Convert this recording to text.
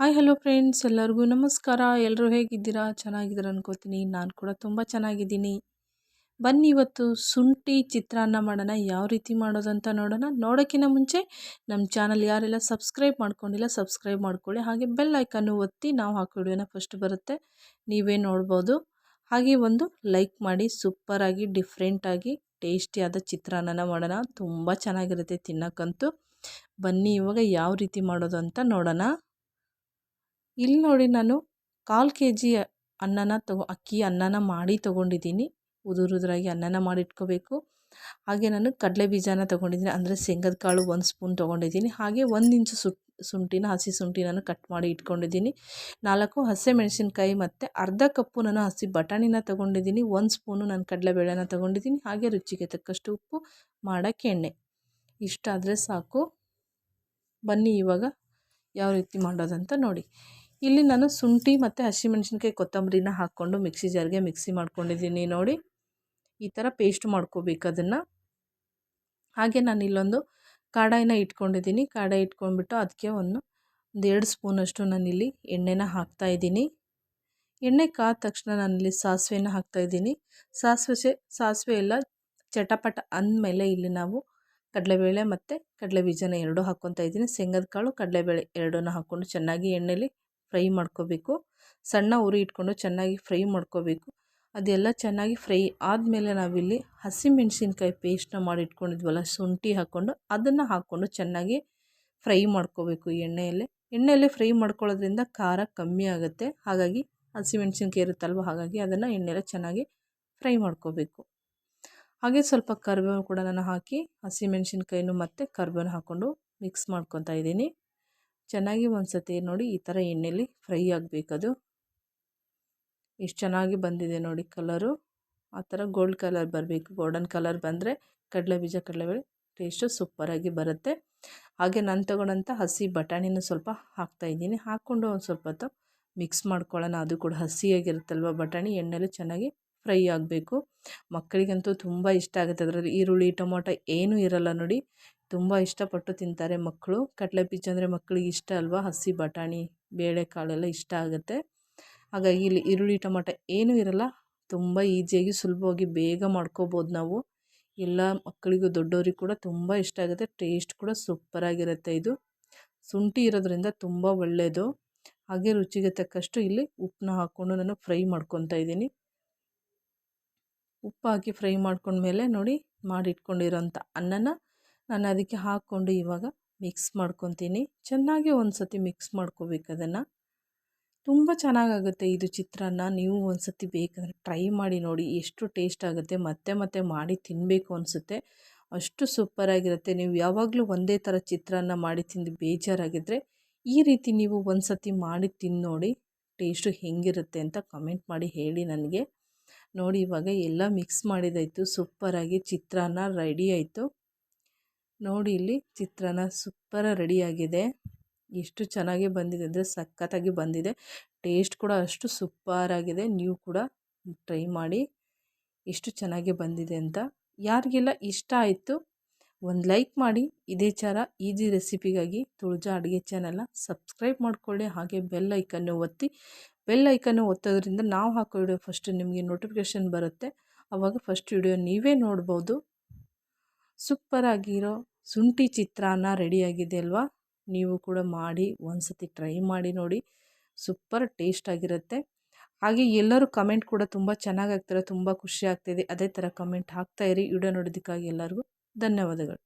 Hi hello friends ಎಲ್ಲರಿಗೂ ನಮಸ್ಕಾರ. ಎಲ್ಲರೂ ಹೇಗಿದ್ದೀರಾ? ಚೆನ್ನಾಗಿದ್ದೀರಾ ಅನ್ಕೋತೀನಿ. ನಾನು ಕೂಡ ತುಂಬ ಚೆನ್ನಾಗಿದ್ದೀನಿ. ಬನ್ನಿ ಇವತ್ತು ಶುಂಠಿ ಚಿತ್ರಾನ್ನ ಮಾಡೋಣ. ಯಾವ ರೀತಿ ಮಾಡೋದಂತ ನೋಡೋಣ. ನೋಡೋಕ್ಕಿಂತ ಮುಂಚೆ ನಮ್ಮ ಚಾನಲ್ ಯಾರೆಲ್ಲ ಸಬ್ಸ್ಕ್ರೈಬ್ ಮಾಡ್ಕೊಂಡಿಲ್ಲ, ಸಬ್ಸ್ಕ್ರೈಬ್ ಮಾಡ್ಕೊಳ್ಳಿ. ಹಾಗೆ ಬೆಲ್ ಐಕನ್ನು ಒತ್ತಿ ನಾವು ಹಾಕೋ ಫಸ್ಟ್ ಬರುತ್ತೆ. ನೀವೇ ನೋಡ್ಬೋದು. ಹಾಗೆ ಒಂದು ಲೈಕ್ ಮಾಡಿ ಸೂಪರಾಗಿ ಡಿಫ್ರೆಂಟಾಗಿ ಟೇಸ್ಟಿಯಾದ ಚಿತ್ರಾನ್ನ ಮಾಡೋಣ. ತುಂಬ ಚೆನ್ನಾಗಿರುತ್ತೆ ತಿನ್ನೋಕ್ಕಂತೂ. ಬನ್ನಿ ಇವಾಗ ಯಾವ ರೀತಿ ಮಾಡೋದು ಅಂತ ನೋಡೋಣ. ಇಲ್ಲಿ ನೋಡಿ ನಾನು ಕಾಲು ಕೆ ಜಿ ಅನ್ನನ ತಗೊ, ಅಕ್ಕಿ ಅನ್ನನ ಮಾಡಿ ತೊಗೊಂಡಿದ್ದೀನಿ. ಉದುರುದುರಾಗಿ ಅನ್ನನ ಮಾಡಿ ಇಟ್ಕೋಬೇಕು. ಹಾಗೆ ನಾನು ಕಡಲೆ ಬೀಜನ ತೊಗೊಂಡಿದ್ದೀನಿ. ಅಂದರೆ ಶೇಂಗದ ಕಾಳು ಒಂದು ಸ್ಪೂನ್ ತೊಗೊಂಡಿದ್ದೀನಿ. ಹಾಗೆ ಒಂದು ಇಂಚು ಸುಟ್, ಶುಂಠಿನ, ಹಸಿ ನಾನು ಕಟ್ ಮಾಡಿ ಇಟ್ಕೊಂಡಿದ್ದೀನಿ. ನಾಲ್ಕು ಹಸಿ ಮೆಣಸಿನ್ಕಾಯಿ ಮತ್ತು ಅರ್ಧ ಕಪ್ಪು ನಾನು ಹಸಿ ಬಟಾಣಿನ ತೊಗೊಂಡಿದ್ದೀನಿ. ಒಂದು ಸ್ಪೂನು ನಾನು ಕಡಲೆಬೇಳೆನ ತೊಗೊಂಡಿದ್ದೀನಿ. ಹಾಗೆ ರುಚಿಗೆ ತಕ್ಕಷ್ಟು ಉಪ್ಪು, ಮಾಡೋಕ್ಕೆ ಎಣ್ಣೆ. ಇಷ್ಟಾದರೆ ಸಾಕು. ಬನ್ನಿ ಇವಾಗ ಯಾವ ರೀತಿ ಮಾಡೋದಂತ ನೋಡಿ. ಇಲ್ಲಿ ನಾನು ಶುಂಠಿ ಮತ್ತು ಹಸಿಮೆಣ್ಸಿನ್ಕಾಯಿ ಕೊತ್ತಂಬರಿನ ಹಾಕ್ಕೊಂಡು ಮಿಕ್ಸಿ ಜಾರ್ಗೆ ಮಿಕ್ಸಿ ಮಾಡ್ಕೊಂಡಿದ್ದೀನಿ ನೋಡಿ. ಈ ಥರ ಪೇಸ್ಟ್ ಮಾಡ್ಕೋಬೇಕು ಅದನ್ನು. ಹಾಗೆ ನಾನು ಇಲ್ಲೊಂದು ಕಾಡಾಯಿನ ಇಟ್ಕೊಂಡಿದ್ದೀನಿ. ಕಾಡಾಯಿ ಇಟ್ಕೊಂಡ್ಬಿಟ್ಟು ಅದಕ್ಕೆ ಒಂದು ಒಂದು ಎರಡು ಸ್ಪೂನಷ್ಟು ನಾನಿಲ್ಲಿ ಎಣ್ಣೆನ ಹಾಕ್ತಾಯಿದ್ದೀನಿ ಎಣ್ಣೆ ಕಾದ ತಕ್ಷಣ ನಾನಿಲ್ಲಿ ಸಾಸಿವೆನ ಹಾಕ್ತಾಯಿದ್ದೀನಿ ಸಾಸಿವೆ ಸಾಸಿವೆ ಎಲ್ಲ ಚಟಪಟ ಅಂದಮೇಲೆ ಇಲ್ಲಿ ನಾವು ಕಡಲೆಬೇಳೆ ಮತ್ತು ಕಡಲೆ ಬೀಜನ ಎರಡೂ ಹಾಕ್ಕೊತಾ ಇದ್ದೀನಿ. ಶೇಂಗದ ಕಾಳು, ಕಡಲೆಬೇಳೆ ಎರಡನ್ನೂ ಹಾಕ್ಕೊಂಡು ಚೆನ್ನಾಗಿ ಎಣ್ಣೆಲಿ ಫ್ರೈ ಮಾಡ್ಕೋಬೇಕು. ಸಣ್ಣ ಉರಿ ಇಟ್ಕೊಂಡು ಚೆನ್ನಾಗಿ ಫ್ರೈ ಮಾಡ್ಕೋಬೇಕು. ಅದೆಲ್ಲ ಚೆನ್ನಾಗಿ ಫ್ರೈ ಆದಮೇಲೆ ನಾವಿಲ್ಲಿ ಹಸಿಮೆಣ್ಸಿನ್ಕಾಯಿ ಪೇಸ್ಟ್ನ ಮಾಡಿ ಇಟ್ಕೊಂಡಿದ್ವಲ್ಲ ಶುಂಠಿ ಹಾಕ್ಕೊಂಡು ಅದನ್ನು ಹಾಕ್ಕೊಂಡು ಚೆನ್ನಾಗಿ ಫ್ರೈ ಮಾಡ್ಕೋಬೇಕು ಎಣ್ಣೆಯಲ್ಲೇ. ಎಣ್ಣೆಯಲ್ಲೇ ಫ್ರೈ ಮಾಡ್ಕೊಳ್ಳೋದ್ರಿಂದ ಖಾರ ಕಮ್ಮಿ ಆಗುತ್ತೆ. ಹಾಗಾಗಿ ಹಸಿಮೆಣ್ಸಿನ್ಕಾಯಿ ಇರುತ್ತಲ್ವ, ಹಾಗಾಗಿ ಅದನ್ನು ಎಣ್ಣೆಯಲ್ಲೇ ಚೆನ್ನಾಗಿ ಫ್ರೈ ಮಾಡ್ಕೋಬೇಕು. ಹಾಗೆ ಸ್ವಲ್ಪ ಕರಿಬೇವು ಕೂಡ ನಾನು ಹಾಕಿ ಹಸಿಮೆಣ್ಸಿನ್ಕಾಯಿನೂ ಮತ್ತು ಕರಿಬೇವನ್ನ ಹಾಕ್ಕೊಂಡು ಮಿಕ್ಸ್ ಮಾಡ್ಕೊತಾ ಇದ್ದೀನಿ. ಚೆನ್ನಾಗಿ ಒಂದು ಸತಿ ನೋಡಿ ಈ ಥರ ಎಣ್ಣೆಲಿ ಫ್ರೈ ಆಗಬೇಕದು. ಎಷ್ಟು ಚೆನ್ನಾಗಿ ಬಂದಿದೆ ನೋಡಿ ಕಲರು. ಆ ಥರ ಗೋಲ್ಡ್ ಕಲರ್ ಬರಬೇಕು. ಗೋಲ್ಡನ್ ಕಲರ್ ಬಂದರೆ ಕಡಲೆ ಬೀಜ ಕಡಲೆಬೇಳೆ ಟೇಸ್ಟು ಸೂಪರಾಗಿ ಬರುತ್ತೆ. ಹಾಗೆ ನಾನು ತಗೊಂಡಂಥ ಹಸಿ ಬಟಾಣಿನೂ ಸ್ವಲ್ಪ ಹಾಕ್ತಾಯಿದ್ದೀನಿ ಹಾಕ್ಕೊಂಡು ಒಂದು ಸ್ವಲ್ಪ ಹೊತ್ತು ಮಿಕ್ಸ್ ಮಾಡ್ಕೊಳ್ಳೋಣ. ಅದು ಕೂಡ ಹಸಿಯಾಗಿರುತ್ತಲ್ವ ಬಟಾಣಿ? ಎಣ್ಣೆಲಿ ಚೆನ್ನಾಗಿ ಫ್ರೈ ಆಗಬೇಕು. ಮಕ್ಕಳಿಗಂತೂ ತುಂಬ ಇಷ್ಟ ಆಗುತ್ತೆ. ಅದರಲ್ಲಿ ಈರುಳ್ಳಿ, ಟೊಮೊಟೊ ಏನೂ ಇರಲ್ಲ ನೋಡಿ. ತುಂಬ ಇಷ್ಟಪಟ್ಟು ತಿಂತಾರೆ ಮಕ್ಕಳು. ಕಡಲೆ ಬೀಜ ಅಂದರೆ ಮಕ್ಕಳಿಗೆ ಇಷ್ಟ ಅಲ್ವಾ? ಹಸಿ ಬಟಾಣಿ, ಬೇಳೆಕಾಳೆಲ್ಲ ಇಷ್ಟ ಆಗುತ್ತೆ. ಹಾಗಾಗಿ ಇಲ್ಲಿ ಈರುಳ್ಳಿ, ಟೊಮಾಟೊ ಏನೂ ಇರಲ್ಲ. ತುಂಬ ಈಸಿಯಾಗಿ ಸುಲಭವಾಗಿ ಬೇಗ ಮಾಡ್ಕೋಬೋದು ನಾವು. ಎಲ್ಲ ಮಕ್ಕಳಿಗೂ ದೊಡ್ಡವ್ರಿಗೆ ಕೂಡ ತುಂಬ ಇಷ್ಟ ಆಗುತ್ತೆ. ಟೇಸ್ಟ್ ಕೂಡ ಸೂಪರಾಗಿರುತ್ತೆ ಇದು. ಶುಂಠಿ ಇರೋದ್ರಿಂದ ತುಂಬ ಒಳ್ಳೆಯದು ಹಾಗೆ ರುಚಿಗೆ ತಕ್ಕಷ್ಟು ಇಲ್ಲಿ ಉಪ್ಪನ್ನ ಹಾಕ್ಕೊಂಡು ನಾನು ಫ್ರೈ ಮಾಡ್ಕೊತಾ ಇದ್ದೀನಿ. ಉಪ್ಪು ಹಾಕಿ ಫ್ರೈ ಮಾಡ್ಕೊಂಡ್ಮೇಲೆ ನೋಡಿ ಮಾಡಿಟ್ಕೊಂಡಿರೋಂಥ ಅನ್ನನ ನಾನು ಅದಕ್ಕೆ ಹಾಕ್ಕೊಂಡು ಇವಾಗ ಮಿಕ್ಸ್ ಮಾಡ್ಕೊತೀನಿ. ಚೆನ್ನಾಗಿ ಒಂದು ಸತಿ ಮಿಕ್ಸ್ ಮಾಡ್ಕೋಬೇಕು ಅದನ್ನು. ತುಂಬ ಚೆನ್ನಾಗಾಗುತ್ತೆ ಇದು ಚಿತ್ರಾನ್ನ. ನೀವು ಒಂದು ಸತಿ ಬೇಕಂದರೆ ಟ್ರೈ ಮಾಡಿ ನೋಡಿ. ಎಷ್ಟು ಟೇಸ್ಟ್ ಆಗುತ್ತೆ, ಮತ್ತೆ ಮತ್ತೆ ಮಾಡಿ ತಿನ್ನಬೇಕು ಅನಿಸುತ್ತೆ. ಅಷ್ಟು ಸೂಪರಾಗಿರುತ್ತೆ ನೀವು ಯಾವಾಗಲೂ ಒಂದೇ ಥರ ಚಿತ್ರಾನ್ನ ಮಾಡಿ ತಿಂದು ಬೇಜಾರಾಗಿದ್ದರೆ ಈ ರೀತಿ ನೀವು ಒಂದು ಸತಿ ಮಾಡಿ ತಿಂದು ನೋಡಿ ಟೇಸ್ಟು ಹೆಂಗಿರುತ್ತೆ ಅಂತ ಕಮೆಂಟ್ ಮಾಡಿ ಹೇಳಿ ನನಗೆ. ನೋಡಿ ಇವಾಗ ಎಲ್ಲ ಮಿಕ್ಸ್ ಮಾಡಿದಾಯಿತು. ಸೂಪರಾಗಿ ಚಿತ್ರಾನ್ನ ರೆಡಿ ಆಯಿತು. ನೋಡಿ ಇಲ್ಲಿ ಚಿತ್ರಾನ್ನ ಸೂಪರ ರೆಡಿಯಾಗಿದೆ ಎಷ್ಟು ಚೆನ್ನಾಗಿ ಬಂದಿದೆ ಅಂದರೆ ಸಖತ್ತಾಗಿ ಬಂದಿದೆ. ಟೇಸ್ಟ್ ಕೂಡ ಅಷ್ಟು ಸೂಪರಾಗಿದೆ ನೀವು ಕೂಡ ಟ್ರೈ ಮಾಡಿ ಎಷ್ಟು ಚೆನ್ನಾಗಿ ಬಂದಿದೆ ಅಂತ. ಯಾರಿಗೆಲ್ಲ ಇಷ್ಟ ಆಯಿತು ಒಂದು ಲೈಕ್ ಮಾಡಿ. ಇದೇ ಥರ ಈಜಿ ರೆಸಿಪಿಗಾಗಿ ತುಳಜಾ ಅಡುಗೆ ಚಾನಲ್ನ ಸಬ್ಸ್ಕ್ರೈಬ್ ಮಾಡಿಕೊಳ್ಳಿ. ಹಾಗೆ ಬೆಲ್ ಐಕನ್ನು ಒತ್ತಿ. ಬೆಲ್ ಐಕನ್ನು ಒತ್ತೋದ್ರಿಂದ ನಾವು ಹಾಕೋ ವಿಡಿಯೋ ಫಸ್ಟ್ ನಿಮಗೆ ನೋಟಿಫಿಕೇಷನ್ ಬರುತ್ತೆ. ಆವಾಗ ಫಸ್ಟ್ ವಿಡಿಯೋ ನೀವೇ ನೋಡ್ಬೋದು. ಸೂಪರಾಗಿರೋ ಶುಂಠಿ ಚಿತ್ರಾನ್ನ ರೆಡಿಯಾಗಿದೆ ಅಲ್ವಾ ನೀವು ಕೂಡ ಮಾಡಿ ಒಂದು ಸತಿ ಟ್ರೈ ಮಾಡಿ ನೋಡಿ. ಸೂಪರ್ ಟೇಸ್ಟ್ ಆಗಿರುತ್ತೆ ಹಾಗೆ ಎಲ್ಲರೂ ಕಮೆಂಟ್ ಕೂಡ ತುಂಬ ಚೆನ್ನಾಗಿ ತುಂಬ ಖುಷಿ ಆಗ್ತಾಯಿದೆ ಅದೇ ಥರ ಕಮೆಂಟ್ ಹಾಕ್ತಾಯಿರಿ ವಿಡಿಯೋ ನೋಡೋದಕ್ಕಾಗಿ ಎಲ್ಲರಿಗೂ ಧನ್ಯವಾದಗಳು.